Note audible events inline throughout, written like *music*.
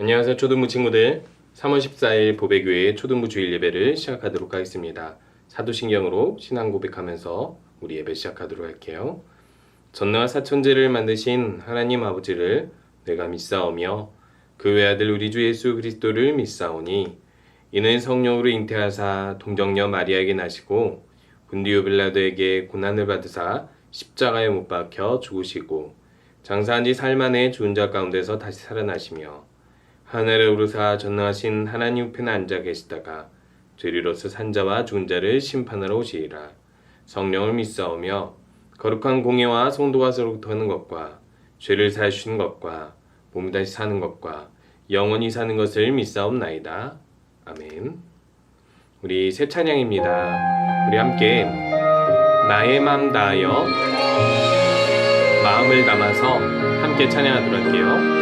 안녕하세요. 초등부 친구들. 3월 14일 보배교회 초등부 주일 예배를 시작하도록 하겠습니다. 사도신경으로 신앙 고백하면서 우리 예배 시작하도록 할게요. 전능한 사천제를 만드신 하나님 아버지를 내가 믿사오며 그 외아들 우리 주 예수 그리스도를 믿사오니 이는 성령으로 잉태하사 동정녀 마리아에게 나시고 분디오 빌라도에게 고난을 받으사 십자가에 못 박혀 죽으시고 장사한 지 사흘 만에 죽은 자 가운데서 다시 살아나시며 하늘에 오르사 전능하신 하나님 우편에 앉아 계시다가 죄리로서 산자와 죽은 자를 심판하러 오시리라. 성령을 믿사오며 거룩한 공예와 성도가 서로부터 하는 것과 죄를 사하시는 것과 몸이 다시 사는 것과 영원히 사는 것을 믿사옵나이다. 아멘. 우리 새 찬양입니다. 우리 함께 나의 맘 다하여 마음을 담아서 함께 찬양하도록 할게요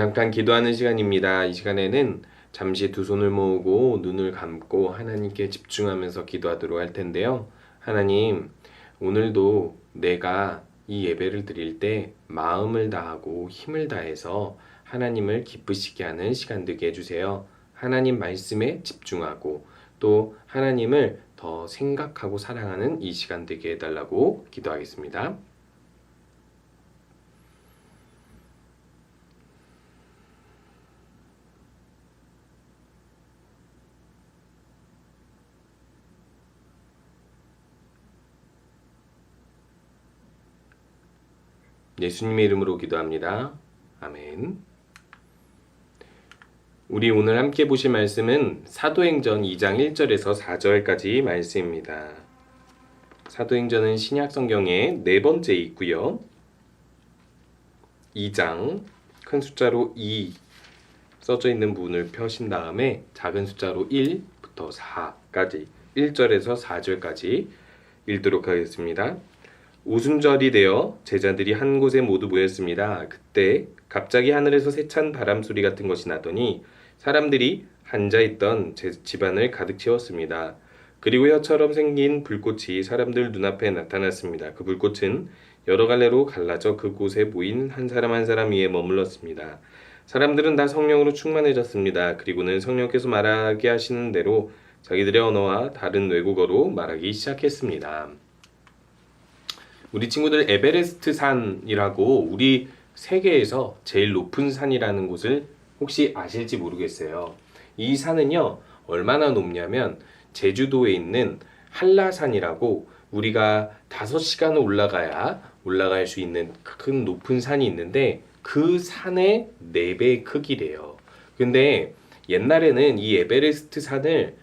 잠깐 기도하는 시간입니다. 이 시간에는 잠시 두 손을 모으고 눈을 감고 하나님께 집중하면서 기도하도록 할 텐데요. 하나님, 오늘도 내가 이 예배를 드릴 때 마음을 다하고 힘을 다해서 하나님을 기쁘시게 하는 시간 되게 해주세요. 하나님 말씀에 집중하고 또 하나님을 더 생각하고 사랑하는 이 시간 되게 해달라고 기도하겠습니다. 예수님의 이름으로 기도합니다. 아멘. 우리 오늘 함께 보실 말씀은 사도행전 2장 1절에서 4절까지 말씀입니다. 사도행전은 신약 성경의 네 번째 있고요. 2장 큰 숫자로 2 써져 있는 부분을 펴신 다음에 작은 숫자로 1부터 4까지 1절에서 4절까지 읽도록 하겠습니다. 오순절이 되어 제자들이 한 곳에 모두 모였습니다. 그때 갑자기 하늘에서 세찬 바람 소리 같은 것이 나더니 사람들이 앉아 있던 제 집안을 가득 채웠습니다. 그리고 혀처럼 생긴 불꽃이 사람들 눈앞에 나타났습니다. 그 불꽃은 여러 갈래로 갈라져 그곳에 모인 한 사람 한 사람 위에 머물렀습니다. 사람들은 다 성령으로 충만해졌습니다. 그리고는 성령께서 말하게 하시는 대로 자기들의 언어와 다른 외국어로 말하기 시작했습니다. 우리 친구들 에베레스트 산이라고 우리 세계에서 제일 높은 산이라는 곳을 혹시 아실지 모르겠어요. 이 산은요, 얼마나 높냐면 제주도에 있는 한라산이라고 우리가 5시간을 올라가야 올라갈 수 있는 큰 높은 산이 있는데 그 산의 4배 크기래요. 근데 옛날에는 이 에베레스트 산을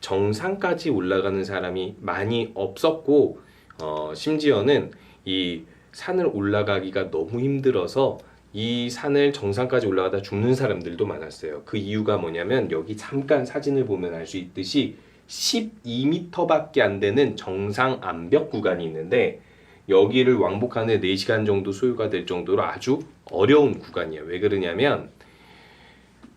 정상까지 올라가는 사람이 많이 없었고 어, 심지어는 이 산을 올라가기가 너무 힘들어서 이 산을 정상까지 올라가다 죽는 사람들도 많았어요. 그 이유가 뭐냐면 여기 잠깐 사진을 보면 알 수 있듯이 12m밖에 안 되는 정상 암벽 구간이 있는데 여기를 왕복하는 4시간 정도 소요가 될 정도로 아주 어려운 구간이에요. 왜 그러냐면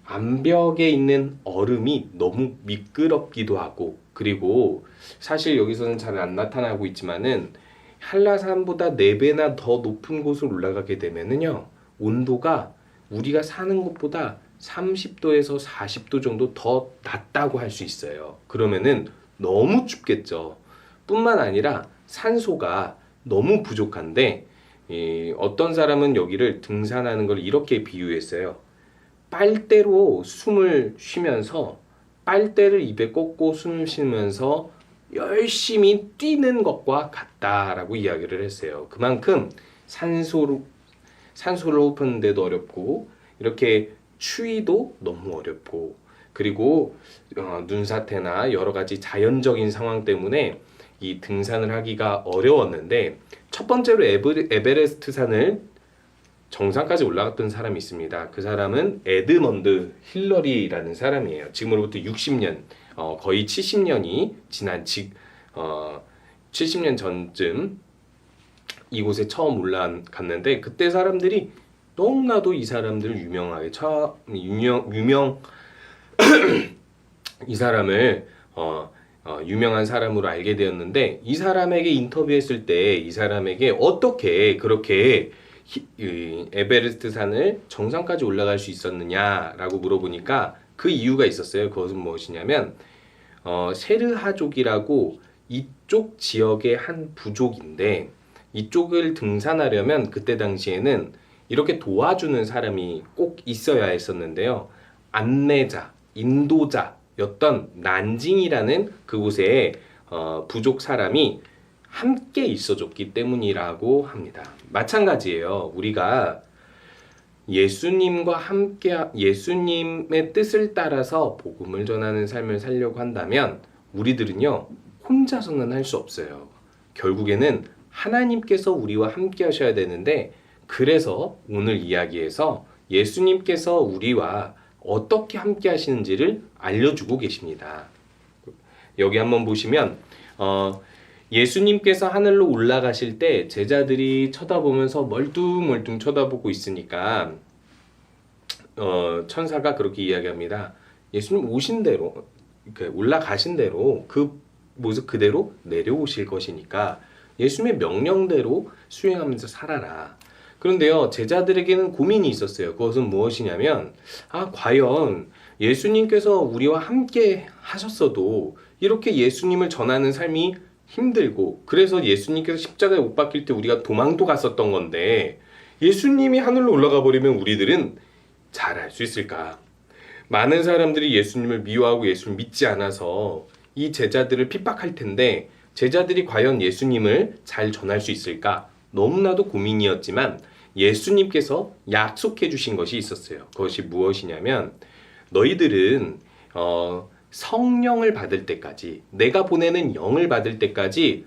암벽에 있는 얼음이 너무 미끄럽기도 하고 그리고 사실 여기서는 잘 안 나타나고 있지만은 한라산보다 4배나 더 높은 곳을 올라가게 되면은요 온도가 우리가 사는 곳보다 30도에서 40도 정도 더 낮다고 할 수 있어요. 그러면은 너무 춥겠죠. 뿐만 아니라 산소가 너무 부족한데 이 어떤 사람은 여기를 등산하는 걸 이렇게 비유했어요. 빨대로 숨을 쉬면서 빨대를 입에 꽂고 숨을 쉬면서 열심히 뛰는 것과 같다라고 이야기를 했어요. 그만큼 산소로 산소를 흡입하는데도 어렵고 이렇게 추위도 너무 어렵고 그리고 어, 눈사태나 여러 가지 자연적인 상황 때문에 이 등산을 하기가 어려웠는데 첫 번째로 에베, 에베레스트 산을 정상까지 올라갔던 사람이 있습니다. 그 사람은 에드먼드 힐러리라는 사람이에요. 지금으로부터 60년, 어, 거의 70년이 지난 직, 어, 70년 전쯤 이곳에 처음 올라갔는데 그때 사람들이 너무나도 이 사람들을 유명하게 처 유명 유명 *clears throat* 이 사람을 어, 어, 유명한 사람으로 알게 되었는데 이 사람에게 인터뷰했을 때 이 사람에게 어떻게 그렇게 에베레스트 산을 정상까지 올라갈 수 있었느냐라고 물어보니까 그 이유가 있었어요. 그것은 무엇이냐면 어, 세르하족이라고 이쪽 지역의 한 부족인데 이쪽을 등산하려면 그때 당시에는 이렇게 도와주는 사람이 꼭 있어야 했었는데요. 안내자, 인도자였던 난징이라는 그곳에 어, 부족 사람이 함께 있어줬기 때문이라고 합니다. 마찬가지예요. 우리가 예수님과 함께 예수님의 뜻을 따라서 복음을 전하는 삶을 살려고 한다면 우리들은요 혼자서는 할 수 없어요. 결국에는 하나님께서 우리와 함께 하셔야 되는데 그래서 오늘 이야기에서 예수님께서 우리와 어떻게 함께 하시는지를 알려주고 계십니다. 여기 한번 보시면 어, 예수님께서 하늘로 올라가실 때 제자들이 쳐다보면서 멀뚱멀뚱 쳐다보고 있으니까 어, 천사가 그렇게 이야기합니다. 예수님 오신 대로 그 올라가신 대로 그 모습 그대로 내려오실 것이니까 예수님의 명령대로 수행하면서 살아라. 그런데요, 제자들에게는 고민이 있었어요. 그것은 무엇이냐면, 아, 과연 예수님께서 우리와 함께 하셨어도 이렇게 예수님을 전하는 삶이 힘들고, 그래서 예수님께서 십자가에 못 박힐 때 우리가 도망도 갔었던 건데, 예수님이 하늘로 올라가 버리면 우리들은 잘할수 있을까? 많은 사람들이 예수님을 미워하고 예수를 믿지 않아서 이 제자들을 핍박할 텐데 제자들이 과연 예수님을 잘 전할 수 있을까? 너무나도 고민이었지만 예수님께서 약속해 주신 것이 있었어요. 그것이 무엇이냐면 너희들은 어, 성령을 받을 때까지 내가 보내는 영을 받을 때까지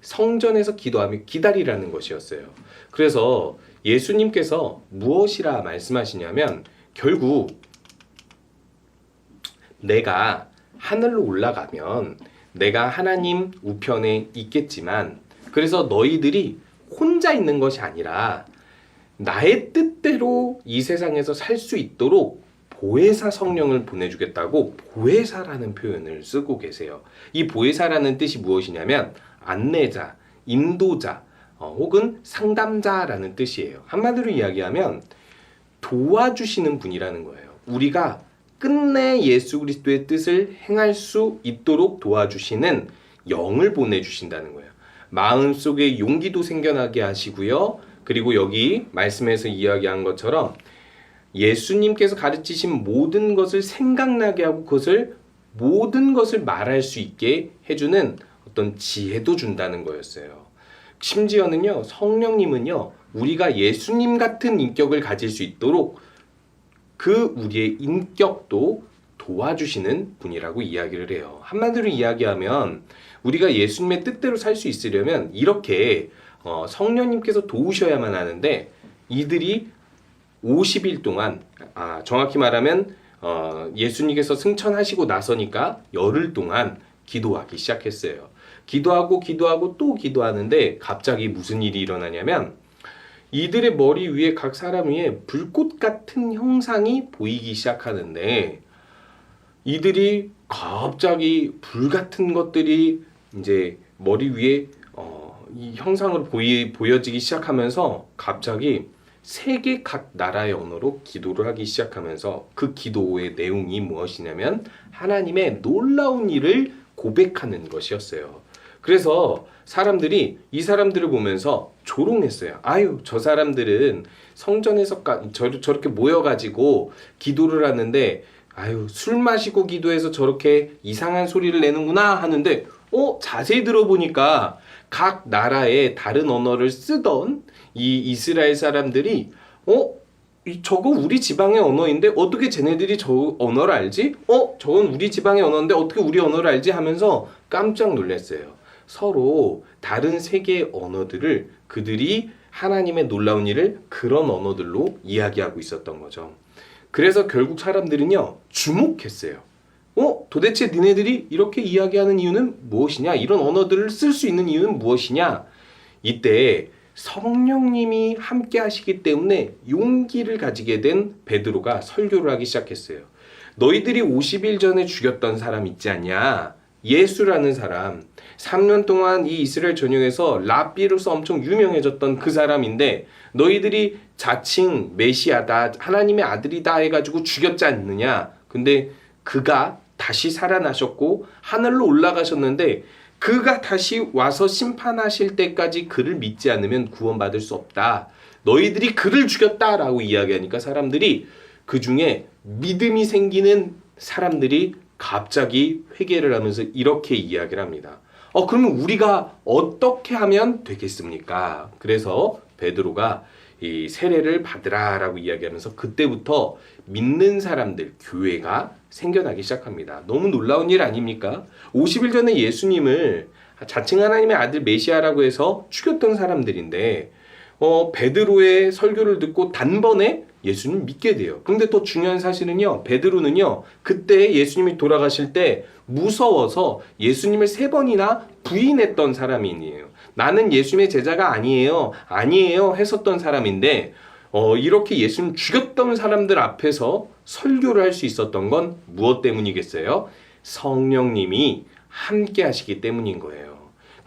성전에서 기도하며 기다리라는 것이었어요. 그래서 예수님께서 무엇이라 말씀하시냐면 결국 내가 하늘로 올라가면 내가 하나님 우편에 있겠지만 그래서 너희들이 혼자 있는 것이 아니라 나의 뜻대로 이 세상에서 살 수 있도록 보혜사 성령을 보내주겠다고 보혜사라는 표현을 쓰고 계세요. 이 보혜사라는 뜻이 무엇이냐면 안내자, 인도자, 어, 혹은 상담자라는 뜻이에요. 한마디로 이야기하면 도와주시는 분이라는 거예요. 우리가 끝내 예수 그리스도의 뜻을 행할 수 있도록 도와주시는 영을 보내주신다는 거예요. 마음속에 용기도 생겨나게 하시고요. 그리고 여기 말씀에서 이야기한 것처럼 예수님께서 가르치신 모든 것을 생각나게 하고 그것을 모든 것을 말할 수 있게 해주는 어떤 지혜도 준다는 거였어요. 심지어는요, 성령님은요, 우리가 예수님 같은 인격을 가질 수 있도록 그 우리의 인격도 도와주시는 분이라고 이야기를 해요. 한마디로 이야기하면 우리가 예수님의 뜻대로 살 수 있으려면 이렇게 어, 성령님께서 도우셔야만 하는데 이들이 50일 동안 아, 정확히 말하면 어, 예수님께서 승천하시고 나서니까 열흘 동안 기도하기 시작했어요. 기도하고 기도하고 또 기도하는데 갑자기 무슨 일이 일어나냐면 이들의 머리 위에 각 사람 위에 불꽃 같은 형상이 보이기 시작하는데 이들이 갑자기 불 같은 것들이 이제 머리 위에 어, 이 형상으로 보이, 보여지기 시작하면서 갑자기 세계 각 나라의 언어로 기도를 하기 시작하면서 그 기도의 내용이 무엇이냐면 하나님의 놀라운 일을 고백하는 것이었어요. 그래서 사람들이 이 사람들을 보면서 조롱했어요. 아유, 저 사람들은 성전에서 저렇게 모여가지고 기도를 하는데 아유, 술 마시고 기도해서 저렇게 이상한 소리를 내는구나 하는데 어, 자세히 들어보니까 각 나라의 다른 언어를 쓰던 이 이스라엘 사람들이 어, 이- 저거 우리 지방의 언어인데 어떻게 쟤네들이 저 언어를 알지? 어, 저건 우리 지방의 언어인데 어떻게 우리 언어를 알지? 하면서 깜짝 놀랐어요. 서로 다른 세계의 언어들을 그들이 하나님의 놀라운 일을 그런 언어들로 이야기하고 있었던 거죠. 그래서 결국 사람들은요, 주목했어요. 어? 도대체 니네들이 이렇게 이야기하는 이유는 무엇이냐? 이런 언어들을 쓸 수 있는 이유는 무엇이냐? 이때 성령님이 함께 하시기 때문에 용기를 가지게 된 베드로가 설교를 하기 시작했어요. 너희들이 50일 전에 죽였던 사람 있지 않냐? 예수라는 사람. 3년 동안 이 이스라엘 전역에서 랍비로서 엄청 유명해졌던 그 사람인데 너희들이 자칭 메시아다 하나님의 아들이다 해가지고 죽였지 않느냐 근데 그가 다시 살아나셨고 하늘로 올라가셨는데 그가 다시 와서 심판하실 때까지 그를 믿지 않으면 구원받을 수 없다 너희들이 그를 죽였다라고 이야기하니까 사람들이 그 중에 믿음이 생기는 사람들이 갑자기 회개를 하면서 이렇게 이야기를 합니다. 어, 그러면 우리가 어떻게 하면 되겠습니까? 그래서 베드로가 이 세례를 받으라라고 이야기하면서 그때부터 믿는 사람들 교회가 생겨나기 시작합니다. 너무 놀라운 일 아닙니까? 50일 전에 예수님을 자칭 하나님의 아들 메시아라고 해서 죽였던 사람들인데 어, 베드로의 설교를 듣고 단번에 예수님 믿게 돼요. 그런데 더 중요한 사실은요, 베드로는요, 그때 예수님이 돌아가실 때 무서워서 예수님을 세 번이나 부인했던 사람이에요. 나는 예수님의 제자가 아니에요, 아니에요 했었던 사람인데, 어, 이렇게 예수님 죽였던 사람들 앞에서 설교를 할 수 있었던 건 무엇 때문이겠어요? 성령님이 함께 하시기 때문인 거예요.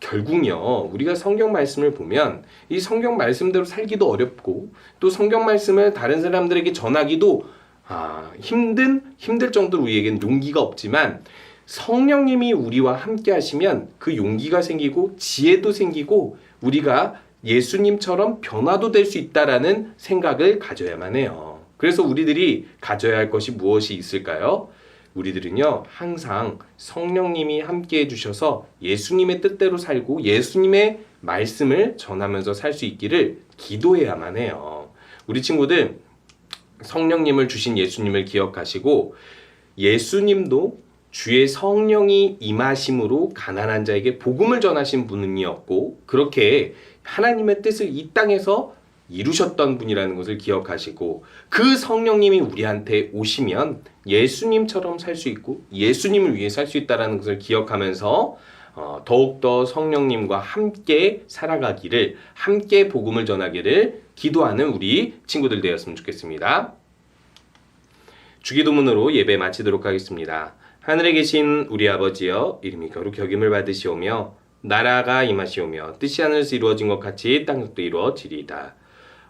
결국요, 우리가 성경 말씀을 보면 이 성경 말씀대로 살기도 어렵고 또 성경 말씀을 다른 사람들에게 전하기도 아, 힘든 힘들 정도로 우리에겐 용기가 없지만 성령님이 우리와 함께 하시면 그 용기가 생기고 지혜도 생기고 우리가 예수님처럼 변화도 될 수 있다라는 생각을 가져야만 해요. 그래서 우리들이 가져야 할 것이 무엇이 있을까요? 우리들은요, 항상 성령님이 함께 해주셔서 예수님의 뜻대로 살고 예수님의 말씀을 전하면서 살 수 있기를 기도해야만 해요. 우리 친구들, 성령님을 주신 예수님을 기억하시고 예수님도 주의 성령이 임하심으로 가난한 자에게 복음을 전하신 분이었고 그렇게 하나님의 뜻을 이 땅에서 이루셨던 분이라는 것을 기억하시고 그 성령님이 우리한테 오시면 예수님처럼 살 수 있고 예수님을 위해 살 수 있다라는 것을 기억하면서 어, 더욱더 성령님과 함께 살아가기를 함께 복음을 전하기를 기도하는 우리 친구들 되었으면 좋겠습니다. 주기도문으로 예배 마치도록 하겠습니다. 하늘에 계신 우리 아버지여 이름이 거룩 여김을 받으시오며 나라가 임하시오며 뜻이 하늘에서 이루어진 것 같이 땅에서도 이루어지리이다.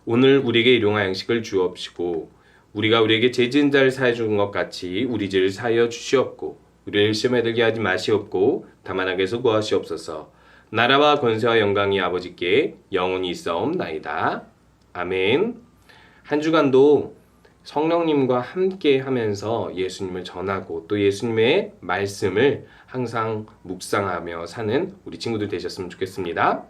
오늘 우리에게 일용할 양식을 주옵시고 우리가 우리에게 죄지은 자를 사해 주는 것 같이 우리 죄를 사하여 주시옵고 우리를 시험에 들게 하지 마시옵고 다만 악에서 구하시옵소서. 나라와 권세와 영광이 아버지께 영원히 있사옵나이다. 아멘. 한 주간도 성령님과 함께 하면서 예수님을 전하고 또 예수님의 말씀을 항상 묵상하며 사는 우리 친구들 되셨으면 좋겠습니다.